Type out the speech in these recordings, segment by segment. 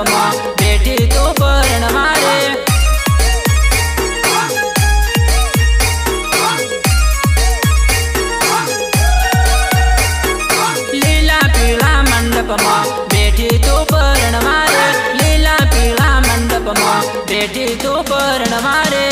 મંડપમાં બેઠી તો પરણવા મારે લીલા પીળા મંડપમાં બેઠી તો પરણવા રે લીલા પીળા મંડપમાં બેઠી તો પરણવા રે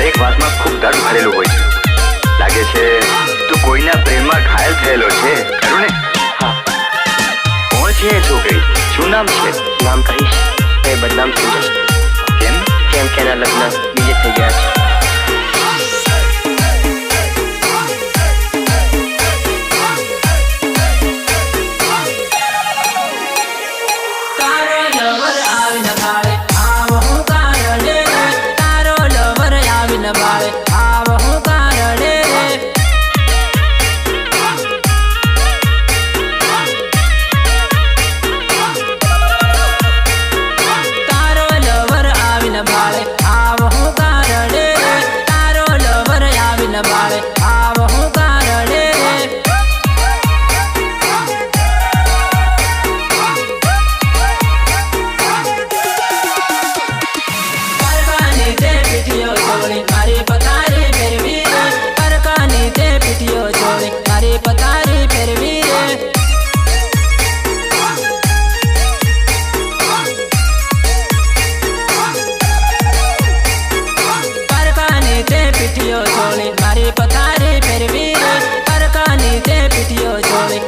દરેક વાતમાં ખૂબ દર્દ ભરેલું હોય છે. લાગે છે તું કોઈના પ્રેમમાં ઘાયલ થયેલો છે. ખરું ને? કોણ છે છોકરી? શું નામ છે? નામ કહીશ. એ બદનામ થઈ જશે. કેમ? કેમ કે એના લગ્ન पिटियो छोड़ी मारे बता रे फिर भी रे पर काने ते पिटियो छोड़ी मारे पता रे फिर भी रे। पर पिटियो छोड़ी मारे पता रे फिर भी रे पर पिटियो छोड़ी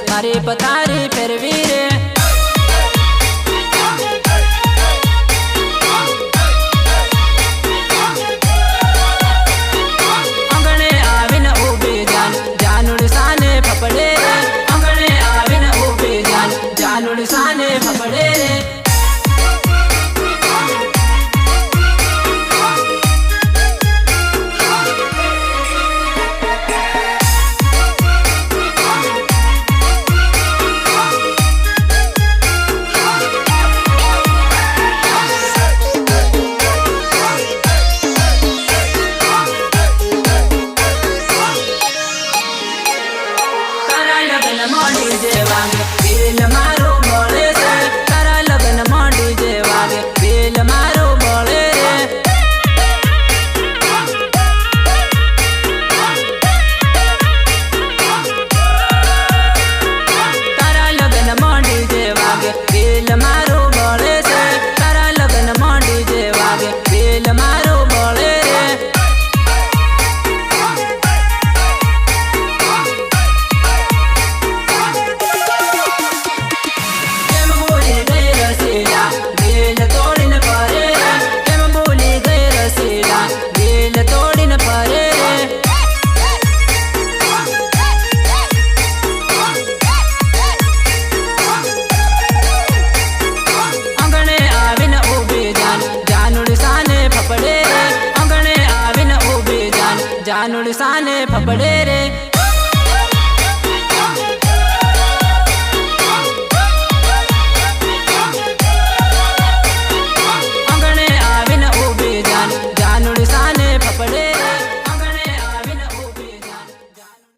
जानुड़ साने फबड़े रे।